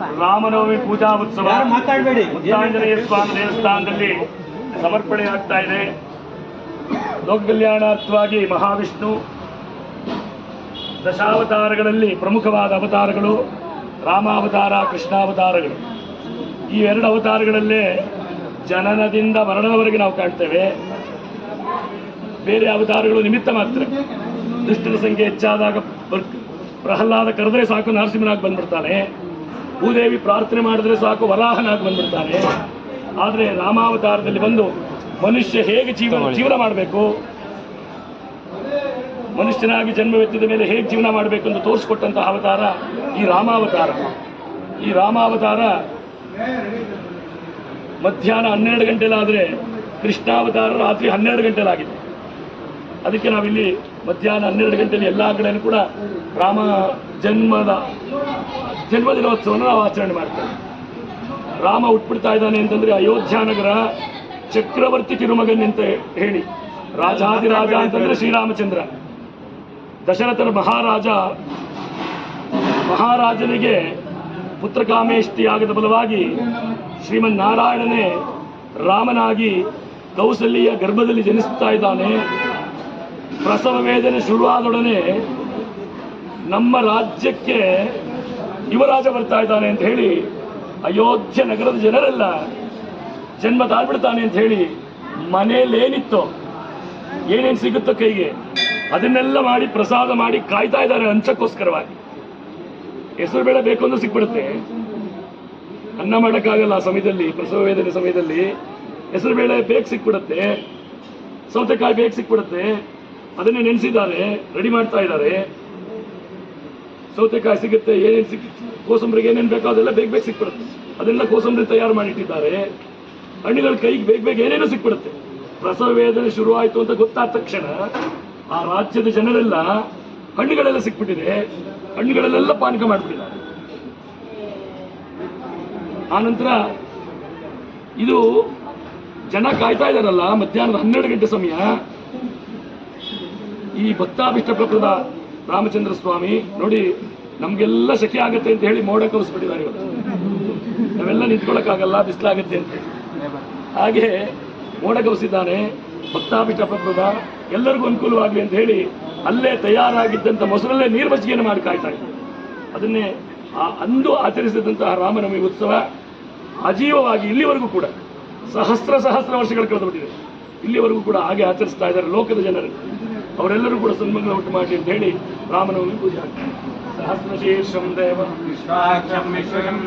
ರಾಮನವಮಿ ಪೂಜಾ ಉತ್ಸವ ಮಾತಾಡಬೇಡಿ. ಮುತ್ತಾಂಜನೇಯ ಸ್ವಾಮಿ ದೇವಸ್ಥಾನದಲ್ಲಿ ಸಮರ್ಪಣೆ ಆಗ್ತಾ ಇದೆ. ಲೋಕ ಕಲ್ಯಾಣಾರ್ಥವಾಗಿ ಮಹಾವಿಷ್ಣು ದಶಾವತಾರಗಳಲ್ಲಿ ಪ್ರಮುಖವಾದ ಅವತಾರಗಳು ರಾಮಾವತಾರ ಕೃಷ್ಣಾವತಾರಗಳು. ಈ ಎರಡು ಅವತಾರಗಳಲ್ಲೇ ಜನನದಿಂದ ಮರಣದವರೆಗೆ ನಾವು ಕಾಣ್ತೇವೆ. ಬೇರೆ ಅವತಾರಗಳು ನಿಮಿತ್ತ ಮಾತ್ರ. ದುಷ್ಟರ ಸಂಖ್ಯೆ ಹೆಚ್ಚಾದಾಗ ಪ್ರಹ್ಲಾದ ಕರೆದ್ರೆ ಸಾಕು ನರಸಿಂಹನಾಗಿ ಬಂದ್ಬಿಡ್ತಾನೆ. ಭೂದೇವಿ ಪ್ರಾರ್ಥನೆ ಮಾಡಿದ್ರೆ ಸಾಕು ವರಾಹನಾಗಿ ಬಂದ್ಬಿಡ್ತಾರೆ. ಆದರೆ ರಾಮಾವತಾರದಲ್ಲಿ ಬಂದು ಮನುಷ್ಯ ಹೇಗೆ ಜೀವನ ಜೀವನ ಮಾಡಬೇಕು? ಮನುಷ್ಯನಾಗಿ ಜನ್ಮವೆತ್ತಿದ ಮೇಲೆ ಹೇಗೆ ಜೀವನ ಮಾಡಬೇಕು ಅಂತ ತೋರಿಸ್ಕೊಟ್ಟಂತಹ ಅವತಾರ ಈ ರಾಮಾವತಾರ. ಈ ರಾಮಾವತಾರ ಮಧ್ಯಾಹ್ನ ಹನ್ನೆರಡು ಗಂಟೆಲಾದರೆ ಕೃಷ್ಣಾವತಾರ ರಾತ್ರಿ ಹನ್ನೆರಡು ಗಂಟೆಲಾಗಿದೆ ಅದಕ್ಕೆ ನಾವಿಲ್ಲಿ ಮಧ್ಯಾಹ್ನ ಹನ್ನೆರಡು ಗಂಟೆಯಲ್ಲಿ ಎಲ್ಲ ಕಡೆಯೂ ಕೂಡ ರಾಮ ಜನ್ಮದ ಜನ್ಮದಿನೋತ್ಸವವನ್ನು ನಾವು ಆಚರಣೆ ಮಾಡ್ತೇವೆ. ರಾಮ ಹುಟ್ಬಿಡ್ತಾ ಇದ್ದಾನೆ ಅಂತಂದ್ರೆ ಅಯೋಧ್ಯ ನಗರ ಚಕ್ರವರ್ತಿ ತಿರುಮಗನ್ ಅಂತ ಹೇಳಿ. ರಾಜಾದಿರಾಜ ಅಂತಂದ್ರೆ ಶ್ರೀರಾಮಚಂದ್ರ. ದಶರಥನ ಮಹಾರಾಜ, ಮಹಾರಾಜನಿಗೆ ಪುತ್ರಕಾಮೇಷ್ಟಿಯಾಗದ ಬಲವಾಗಿ ಶ್ರೀಮನ್ ನಾರಾಯಣನೇ ರಾಮನಾಗಿ ಕೌಸಲ್ಯ ಗರ್ಭದಲ್ಲಿ ಜನಿಸುತ್ತಾ ಇದ್ದಾನೆ. ಪ್ರಸವ ವೇದನೆ ಶುರುವಾದೊಡನೆ ನಮ್ಮ ರಾಜ್ಯಕ್ಕೆ ಯುವರಾಜ ಬರ್ತಾ ಇದ್ದಾನೆ ಅಂತ ಹೇಳಿ ಅಯೋಧ್ಯ ನಗರದ ಜನರೆಲ್ಲ ಜನ್ಮ ತಾಳ್ಬಿಡ್ತಾನೆ ಅಂತ ಹೇಳಿ ಮನೇಲೇನಿತ್ತೋ ಏನೇನು ಸಿಗುತ್ತೋ ಕೈಗೆ. ಅದನ್ನೆಲ್ಲ ಮಾಡಿ ಪ್ರಸಾದ ಮಾಡಿ ಕಾಯ್ತಾ ಇದ್ದಾರೆ ಅಂಚಕ್ಕೋಸ್ಕರವಾಗಿ ಹೆಸರು ಬೇಳೆ ಬೇಕು ಅಂದ್ರೆ ಸಿಕ್ಬಿಡುತ್ತೆ. ಅನ್ನ ಮಾಡೋಕ್ಕಾಗಲ್ಲ ಆ ಸಮಯದಲ್ಲಿ, ಪ್ರಸವ ವೇದನೆ ಸಮಯದಲ್ಲಿ. ಹೆಸರು ಬೇಳೆ ಬೇಗ ಸಿಕ್ಬಿಡುತ್ತೆ. ಸೌತೆಕಾಯಿ ಬೇಗ ಸಿಕ್ಬಿಡುತ್ತೆ. ಅದನ್ನೇ ನೆನೆಸಿದ್ದಾರೆ, ರೆಡಿ ಮಾಡ್ತಾ ಇದ್ದಾರೆ. ಸೌತೆಕಾಯಿ ಸಿಗುತ್ತೆ, ಏನೇನು ಸಿಕ್ಕ ಕೋಸಂಬರಿಗೆ ಏನೇನು ಬೇಕೋ ಅದೆಲ್ಲ ಬೇಗ ಬೇಗ ಸಿಕ್ಬಿಡುತ್ತೆ. ಅದೆಲ್ಲ ಕೋಸಂಬರಿ ತಯಾರು ಮಾಡಿಟ್ಟಿದ್ದಾರೆ. ಹಣ್ಣುಗಳ ಕೈಗೆ ಬೇಗ ಬೇಗ ಏನೇನೋ ಸಿಕ್ಬಿಡುತ್ತೆ. ಪ್ರಸವ ವೇದನೆ ಶುರುವಾಯಿತು ಅಂತ ಗೊತ್ತಾದ ತಕ್ಷಣ ಆ ರಾಜ್ಯದ ಜನರೆಲ್ಲ ಹಣ್ಣುಗಳೆಲ್ಲ ಸಿಕ್ಬಿಟ್ಟಿದೆ. ಹಣ್ಣುಗಳಲ್ಲೆಲ್ಲ ಪಾನಕ ಮಾಡಿಬಿಟ್ಟಿದ್ದಾರೆ. ಆನಂತರ ಇದು ಜನ ಕಾಯ್ತಾ ಇದ್ದಾರಲ್ಲ, ಮಧ್ಯಾಹ್ನದ ಹನ್ನೆರಡು ಗಂಟೆ ಸಮಯ. ಈ ಭಕ್ತಾಭಿಷ್ಟ ಪ್ರಕೃತ ರಾಮಚಂದ್ರ ಸ್ವಾಮಿ, ನೋಡಿ, ನಮಗೆಲ್ಲ ಶಕೆ ಆಗುತ್ತೆ ಅಂತ ಹೇಳಿ ಮೋಡ ಕವಿಸ್ಬಿಟ್ಟಿದ್ದಾರೆ ಇವತ್ತು ನಾವೆಲ್ಲ ನಿಂತ್ಕೊಳ್ಳೋಕ್ಕಾಗಲ್ಲ ಬಿಸಿಲಾಗುತ್ತೆ ಅಂತ ಹಾಗೆ ಮೋಡ ಕವಿಸಿದ್ದಾನೆ ಭಕ್ತಾಭಿಷ್ಟ ಪ್ರಕೃತ ಎಲ್ಲರಿಗೂ ಅನುಕೂಲವಾಗಲಿ ಅಂತ ಹೇಳಿ ಅಲ್ಲೇ ತಯಾರಾಗಿದ್ದಂಥ ಮೊಸರಲ್ಲೇ ನೀರು ಮಜ್ಜಿಗೆಯನ್ನು ಮಾಡಿ ಕಾಯ್ತಾ ಅದನ್ನೇ ಆ ಅಂದು ಆಚರಿಸಿದಂತಹ ರಾಮನವಮಿ ಉತ್ಸವ ಅಜೀವವಾಗಿ ಇಲ್ಲಿವರೆಗೂ ಕೂಡ ಸಹಸ್ರ ಸಹಸ್ರ ವರ್ಷಗಳು ಕಳೆದುಬಿಟ್ಟಿದೆ. ಇಲ್ಲಿವರೆಗೂ ಕೂಡ ಹಾಗೆ ಆಚರಿಸ್ತಾ ಇದ್ದಾರೆ ಲೋಕದ ಜನರು. ಅವರೆಲ್ಲರೂ ಕೂಡ ಸನ್ಮಂಗಲ ಉಂಟು ಮಾಡಿ ಅಂತ ಹೇಳಿ ರಾಮನವಮಿ ಪೂಜೆ ಆಗ್ತಾರೆ ಸಹಸ್ರಶೀರ್ಷಂ ದೇವ. ವಿಶ್ವಾಕ್ಷಂ ವಿಶ್ವಂ